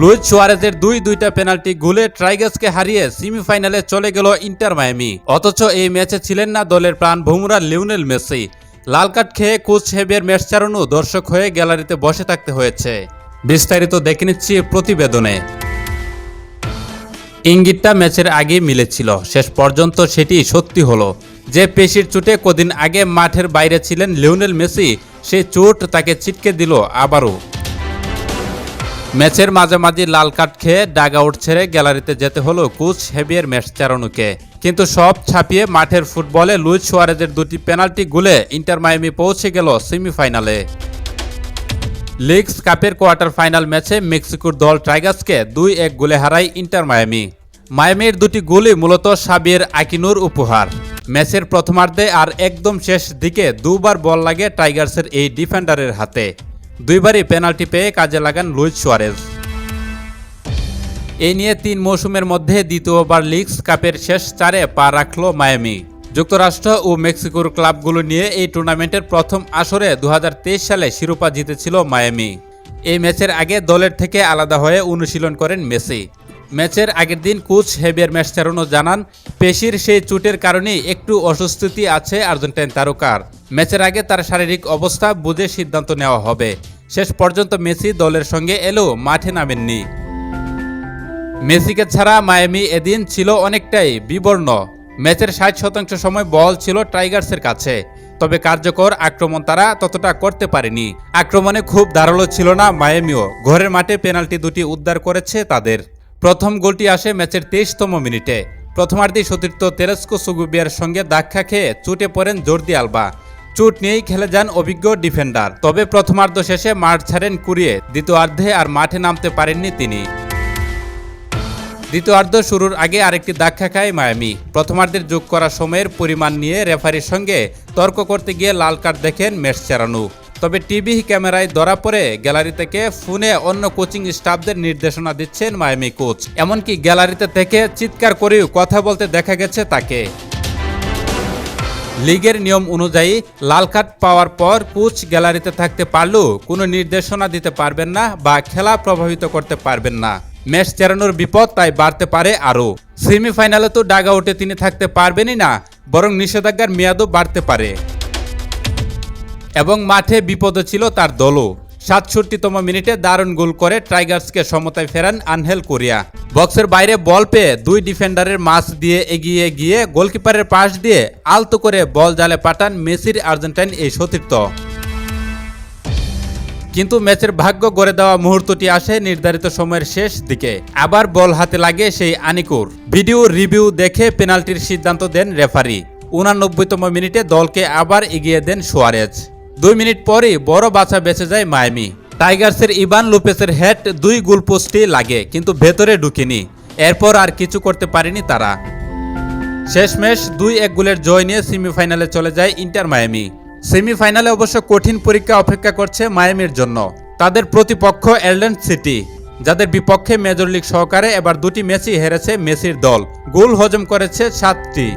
Luis সুয়ারেজের দুই দুইটা penalty গুলে ট্রাইগার্সকে হারিয়ে সেমিফাইনালে চলে গেল ইন্টার মায়ামি। অথচ এই ম্যাচে ছিলেন না দলের প্রাণ ভোমরা লিওনেল মেসি। লাল কার্ড খেয়ে কোচ হেবের ম্যাচ চালানো দর্শক হয়ে গ্যালারিতে বসে থাকতে হয়েছে। বিস্তারিত দেখে নিচ্ছি প্রতিবেদনে। ইঙ্গিতটা ম্যাচের আগে মিলেছিল। শেষ পর্যন্ত সেটি সত্যি হলো। যে পেশির চোটে কদিন আগে মাঠের বাইরে ছিলেন লিওনেল মেসি সেই চোট তাকে ছিটকে দিল আবারও। ম্যাচের মাঝামাঝি লাল কার্ড খেয়ে ডাগ আউট ছেড়ে গ্যালারিতে যেতে হলো কোচ হেভিয়ার ম্যাচ চারানুকে কিন্তু সব ছাপিয়ে মাঠের ফুটবলে লুইস সুয়ারেজের দুটি পেনাল্টি গুলে ইন্টার মায়ামি পৌঁছে গেল সেমিফাইনালে। লিগস কাপের কোয়ার্টার ফাইনাল ম্যাচে মেক্সিকোর দল টাইগার্সকে দুই এক গোলে হারায় ইন্টার মায়ামি। মায়ামির দুটি গোলই মূলত সাবির আকিনুর উপহার। ম্যাচের প্রথমার্ধে আর একদম শেষ দিকে দুবার বল লাগে টাইগার্সের এই ডিফেন্ডারের হাতে। দুইবারই পেনাল্টি পেয়ে কাজে লাগান লুইস সুয়ারেজ। এই নিয়ে তিন মৌসুমের মধ্যে দ্বিতীয়বার লিগস কাপের শেষ চারে পা রাখল মায়ামি। যুক্তরাষ্ট্র ও মেক্সিকোর ক্লাবগুলো নিয়ে এই টুর্নামেন্টের প্রথম আসরে দু হাজার তেইশ সালে শিরোপা জিতেছিল মায়ামি। এই ম্যাচের আগে দলের থেকে আলাদা হয়ে অনুশীলন করেন মেসি। ম্যাচের আগের দিন কোচ হেবিয়ার ম্যাচচারনো জানান, পেশির সেই চুটের কারণেই একটু অস্বস্তি আছে আর্জেন্টাইন তারকার। ম্যাচের আগে তার শারীরিক অবস্থা বুঝে সিদ্ধান্ত নেওয়া হবে। শেষ পর্যন্ত মেসি দলের সঙ্গে এলেও মাঠে নামেননি। মেসিকে ছাড়া মায়ামি এদিন ছিল অনেকটাই বিবর্ণ। ম্যাচের ষাট শতাংশ সময় বল ছিল টাইগার্সের কাছে। তবে কার্যকর আক্রমণ তারা ততটা করতে পারেনি। আক্রমণে খুব ধারালো ছিল না মায়ামিও। ঘরের মাঠে পেনাল্টি দুটি উদ্ধার করেছে তাদের। প্রথম গোলটি আসে ম্যাচের তেইশতম মিনিটে। প্রথমার্ধে সতীর্থ তেরেস্কো সুগুবিয়ার সঙ্গে ধাক্কা খেয়ে চুটে পড়েন জর্দি আলবা। চুট নিয়েই খেলে যান অভিজ্ঞ ডিফেন্ডার। তবে প্রথমার্ধ শেষে মাঠ ছাড়েন কুড়িয়ে দ্বিতীয়ার্ধে আর মাঠে নামতে পারেননি তিনি। দ্বিতীয়ার্ধ শুরুর আগে আরেকটি ধাক্কা খায় মায়ামি। প্রথমার্ধের যোগ করা সময়ের পরিমাণ নিয়ে রেফারির সঙ্গে তর্ক করতে গিয়ে লাল কার্ড দেখেন ম্যাচ চালানো তবে টিভি ক্যামেরায় ধরা পড়ে গ্যালারি থেকে ফোনে অন্য কোচিং স্টাফদের নির্দেশনা দিচ্ছেন মায়ামি কোচ। এমনকি গ্যালারিতে থেকে চিৎকার করেও কথা বলতে দেখা গেছে তাকে। লিগের নিয়ম অনুযায়ী লাল কার্ড পাওয়ার পর কোচ গ্যালারিতে থাকতে পারলেও কোনো নির্দেশনা দিতে পারবেন না বা খেলা প্রভাবিত করতে পারবেন না। ম্যাচ চেরানোর বিপদ তাই বাড়তে পারে আরও। সেমিফাইনালে তো ডাগ আউটে তিনি থাকতে পারবেনই না, বরং নিষেধাজ্ঞার মেয়াদও বাড়তে পারে। এবং মাঠে বিপদও ছিল তার দলও। সাতষট্টিতম মিনিটে দারুণ গোল করে টাইগার্সকে সমতায় ফেরান আনহেল কোরিয়া। বক্সের বাইরে বল পেয়ে দুই ডিফেন্ডারের মাছ দিয়ে এগিয়ে গিয়ে গোলকিপারের পাশ দিয়ে আলতো করে বল জালে পাঠান মেসির আর্জেন্টাইন এই সতীর্থ। কিন্তু ম্যাচের ভাগ্য গড়ে দেওয়া মুহূর্তটি আসে নির্ধারিত সময়ের শেষ দিকে। আবার বল হাতে লাগে সেই আনিকুর। ভিডিও রিভিউ দেখে পেনাল্টির সিদ্ধান্ত দেন রেফারি। উনানব্বইতম মিনিটে দলকে আবার এগিয়ে দেন সোয়ারেজ। দুই মিনিট পরেই বড় বাছা বেঁচে যায় মায়ামি। টাইগার্সের ইবান লুপেসের হেড দুই গোল পোস্টে লাগে, কিন্তু ভেতরে ঢুকেনি। এরপর আর কিছু করতে পারেনি তারা। শেষমেশ দুই এক গোলের জয় নিয়ে সেমিফাইনালে চলে যায় ইন্টার মায়ামি। সেমিফাইনালে অবশ্য কঠিন পরীক্ষা অপেক্ষা করছে মায়ামির জন্য। তাদের প্রতিপক্ষ এলডেন সিটি, যাদের বিপক্ষে মেজর লিগ সহকারে এবার দুটি ম্যাচই হেরেছে মেসির দল। গোল হজম করেছে সাতটি।